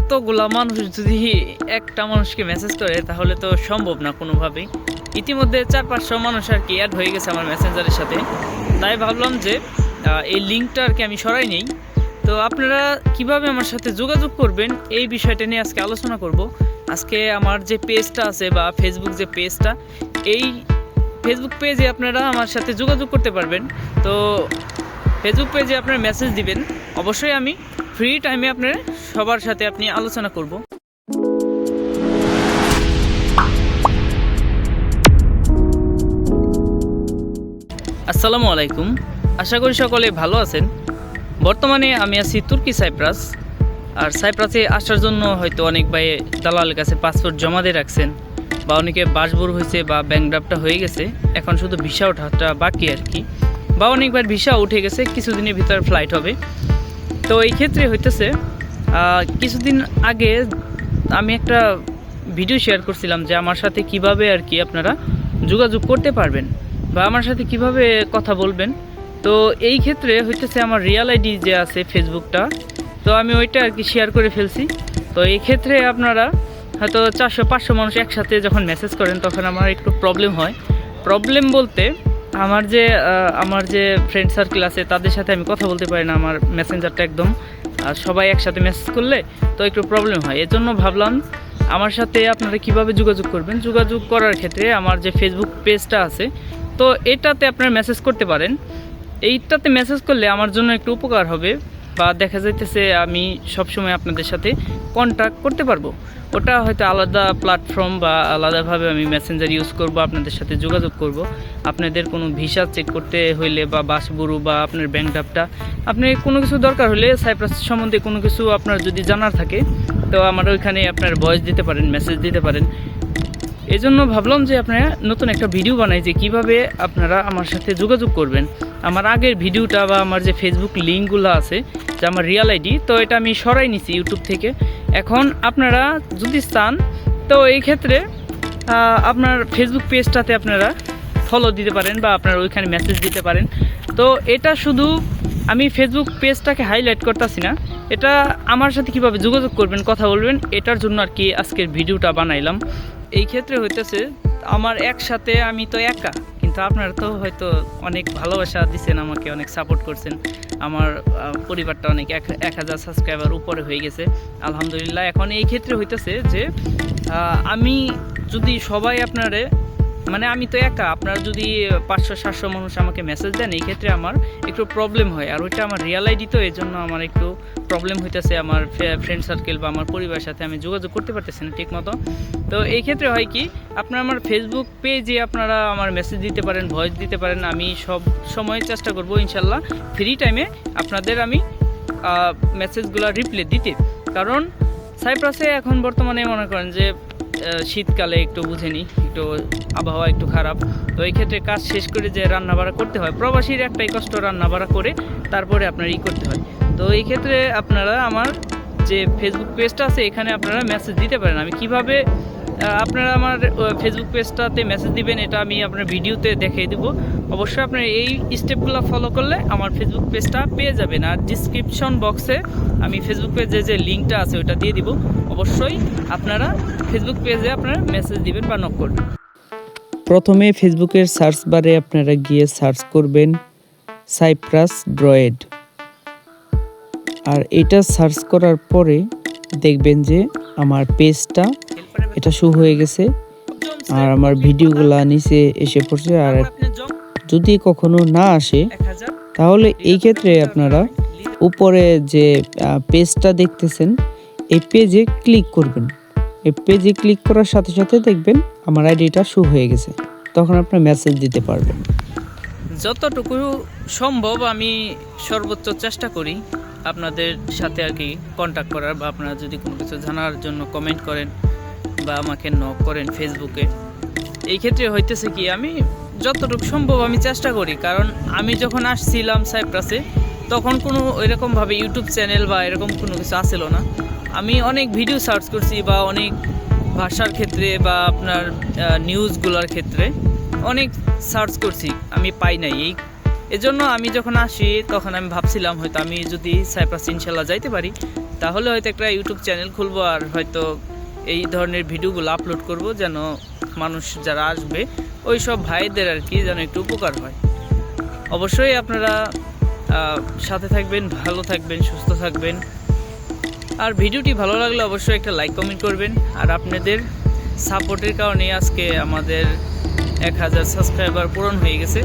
এতগুলা মানুষ যদি একটা মানুষকে মেসেজ করে, তাহলে তো সম্ভব না কোনোভাবেই। ইতিমধ্যে চার পাঁচশো মানুষ আর কি অ্যাড হয়ে গেছে আমার মেসেঞ্জারের সাথে। তাই ভাবলাম যে এই লিঙ্কটা আর কি আমি সরাই নেই। তো আপনারা কীভাবে আমার সাথে যোগাযোগ করবেন, এই বিষয়টা নিয়ে আজকে আলোচনা করব। আজকে আমার যে পেজটা আছে বা ফেসবুক যে পেজটা এই ফেসবুক পেজে আপনারা আমার সাথে যোগাযোগ করতে পারবেন। তো ফেসবুক পেজে আপনারা মেসেজ দিবেন। অবশ্যই আমি ফ্রি টাইমে আপনার সবার সাথে আপনি আলোচনা করব। আসসালামু আলাইকুম। আশা করি সকলে ভালো আছেন। বর্তমানে আমি আছি তুর্কি সাইপ্রাস। আর সাইপ্রাসে আসার জন্য হয়তো অনেক ভাই দালালের কাছে পাসপোর্ট জমা দিয়ে রাখছেন বা অনেকে বাসবোর হয়েছে বা ব্যাংক ড্রাফটটা হয়ে গেছে। এখন শুধু ভিসা ওঠাটা বাকি আর কি। বা অনেকবার ভিসা উঠে গেছে, কিছুদিনের ভিতরে ফ্লাইট হবে। তো এই ক্ষেত্রে হইতেছে কিছুদিন আগে আমি একটা ভিডিও শেয়ার করছিলাম যে আমার সাথে কীভাবে আর কি আপনারা যোগাযোগ করতে পারবেন বা আমার সাথে কীভাবে কথা বলবেন। তো এই ক্ষেত্রে হইতেছে আমার রিয়াল আইডি যে আছে ফেসবুকটা, তো আমি ওইটা আর কি শেয়ার করে ফেলছি। তো এই ক্ষেত্রে আপনারা হয়তো চারশো, পাঁচশো মানুষ একসাথে যখন মেসেজ করেন, তখন আমার একটু প্রবলেম হয়। প্রবলেম বলতে আমার যে আমার যে ফ্রেন্ড সার্কেল আছে, তাদের সাথে আমি কথা বলতে পারি না আমার মেসেঞ্জারটা একদম। আর সবাই একসাথে মেসেজ করলে তো একটু প্রবলেম হয়। এজন্য ভাবলাম আমার সাথে আপনারা কীভাবে যোগাযোগ করবেন? যোগাযোগ করার ক্ষেত্রে আমার যে ফেসবুক পেজটা আছে, তো এটাতে আপনারা মেসেজ করতে পারেন। এইটাতে মেসেজ করলে আমার জন্য একটু উপকার হবে। বা দেখা যাইতেছে আমি সবসময় আপনাদের সাথে কন্ট্যাক্ট করতে পারব। ওটা হয়তো আলাদা প্ল্যাটফর্ম বা আলাদাভাবে আমি মেসেঞ্জার ইউজ করব, আপনাদের সাথে যোগাযোগ করব। আপনাদের কোনো ভিসা চেক করতে হইলে বা বাসবুরু বা আপনার ব্যাংক ড্রাফটটা আপনি কোনো কিছু দরকার হলে সাইপ্রাস সম্বন্ধে কোনো কিছু আপনার যদি জানার থাকে, তো আমার ওইখানে আপনার ভয়েস দিতে পারেন মেসেজ দিতে পারেন। এই জন্য ভাবলাম যে আপনারা নতুন একটা ভিডিও বানাই যে কীভাবে আপনারা আমার সাথে যোগাযোগ করবেন। আমার আগের ভিডিওটা বা আমার যে ফেসবুক লিঙ্কগুলো আছে, যে আমার রিয়াল আইডি তো এটা আমি সরাই নিছি ইউটিউব থেকে। এখন আপনারা যদি চান, তো এই ক্ষেত্রে আপনার ফেসবুক পেজটাতে আপনারা ফলো দিতে পারেন বা আপনারা ওইখানে মেসেজ দিতে পারেন। তো এটা শুধু আমি ফেসবুক পেজটাকে হাইলাইট করতেছি না, এটা আমার সাথে কীভাবে যোগাযোগ করবেন, কথা বলবেন, এটার জন্য আর কি আজকের ভিডিওটা বানাইলাম। এই ক্ষেত্রে হইতেছে, আমার একসাথে আমি তো একা, কিন্তু আপনারা তো হয়তো অনেক ভালোবাসা দিচ্ছেন আমাকে অনেক সাপোর্ট করছেন। আমার পরিবারটা অনেক এক এক হাজার সাবস্ক্রাইবার উপরে হয়ে গেছে। আলহামদুলিল্লাহ, এখন এই ক্ষেত্রে হইতেছে যে আমি যদি সবাই আপনারে মানে আমি তো একা, আপনার যদি পাঁচশো, সাতশো মানুষ আমাকে মেসেজ দেন, এই ক্ষেত্রে আমার একটু প্রবলেম হয়। আর ওইটা আমার রিয়াল আইডি তো এই জন্য আমার একটু প্রবলেম হইতেছে আমার ফ্রেন্ড সার্কেল বা আমার পরিবারের সাথে আমি যোগাযোগ করতে পারতেছি না ঠিক মতো তো এই ক্ষেত্রে হয় কি, আপনারা আমার ফেসবুক পেজে আপনারা আমার মেসেজ দিতে পারেন ভয়েস দিতে পারেন, আমি সব সময় চেষ্টা করব ইনশাল্লাহ ফ্রি টাইমে আপনাদের আমি মেসেজগুলো রিপ্লাই দিতে। কারণ সাইপ্রাসে এখন বর্তমানে মনে করেন যে শীতকালে একটু বুঝেনি একটু আবহাওয়া একটু খারাপ। তো এই ক্ষেত্রে কাজ শেষ করে যে রান্না বাড়া করতে হয়, প্রবাসীর একটাই কষ্ট রান্না বাড়া করে তারপরে আপনার ই করতে হয়। তো এই ক্ষেত্রে আপনারা আমার যে ফেসবুক পেজটা আছে, এখানে আপনারা মেসেজ দিতে পারেন। আমি কীভাবে আপনারা আমার ফেসবুক পেজটাতে মেসেজ দিবেন, এটা আমি আপনার ভিডিওতে দেখিয়ে দেবো। অবশ্যই আপনার এই স্টেপগুলো ফলো করলে আমার ফেসবুক পেজটা পেয়ে যাবেন। আর ডিসক্রিপশন বক্সে আমি ফেসবুক পেজে যে লিঙ্কটা আছে, ওটা দিয়ে দিব। অবশ্যই আপনারা ফেসবুক পেজে আপনারা মেসেজ দিবেন বা নক করবেন। প্রথমে ফেসবুকের সার্চ বারে আপনারা গিয়ে সার্চ করবেন সাইপ্রাস ড্রয়েড আর এটা সার্চ করার পরে দেখবেন যে আমার পেজটা এটা শো হয়ে গেছে। আর আমার ভিডিওগুলা নিচে এসে পড়ছে। আর যদি কখনো না আসে তাহলে এই ক্ষেত্রে আপনারা উপরে যে পেজটা দেখতেছেন এই পেজে ক্লিক করবেন। এই পেজে ক্লিক করার সাথে সাথে দেখবেন আমার আইডিটা শো হয়ে গেছে। তখন আপনি মেসেজ দিতে পারবেন। যতটুকু সম্ভব আমি সর্বোচ্চ চেষ্টা করি আপনাদের সাথে আর কি কন্ট্যাক্ট করার বা আপনারা যদি কোনো কিছু জানার জন্য কমেন্ট করেন বা আমাকে নক করেন ফেসবুকে এই ক্ষেত্রে হইতেছে কি, আমি যতটুকু সম্ভব আমি চেষ্টা করি। কারণ আমি যখন আসছিলাম সাইপ্রাসে তখন কোনো এরকমভাবে ইউটিউব চ্যানেল বা এরকম কোনো কিছু আসছিল না। আমি অনেক ভিডিও সার্চ করছি বা অনেক ভাষার ক্ষেত্রে বা আপনার নিউজগুলোর ক্ষেত্রে অনেক সার্চ করছি, আমি পাই নাই। এই, এজন্য আমি যখন আসি, তখন আমি ভাবছিলাম হয়তো আমি যদি সাইপ্রাস ইনশাল্লাহ যাইতে পারি, তাহলে হয়তো একটা ইউটিউব চ্যানেল খুলবো আর হয়তো এই ধরনের ভিডিওগুলো আপলোড করব যেন মানুষ যারা আসবে ওই সব ভাইদের আর কি যেন একটু উপকার হয়। অবশ্যই আপনারা সাথে থাকবেন, ভালো থাকবেন, সুস্থ থাকবেন। আর ভিডিওটি ভালো লাগলে অবশ্যই একটা লাইক কমেন্ট করবেন। আর আপনাদের সাপোর্টের কারণে আজকে আমাদের এক হাজার সাবস্ক্রাইবার পূরণ হয়ে গেছে।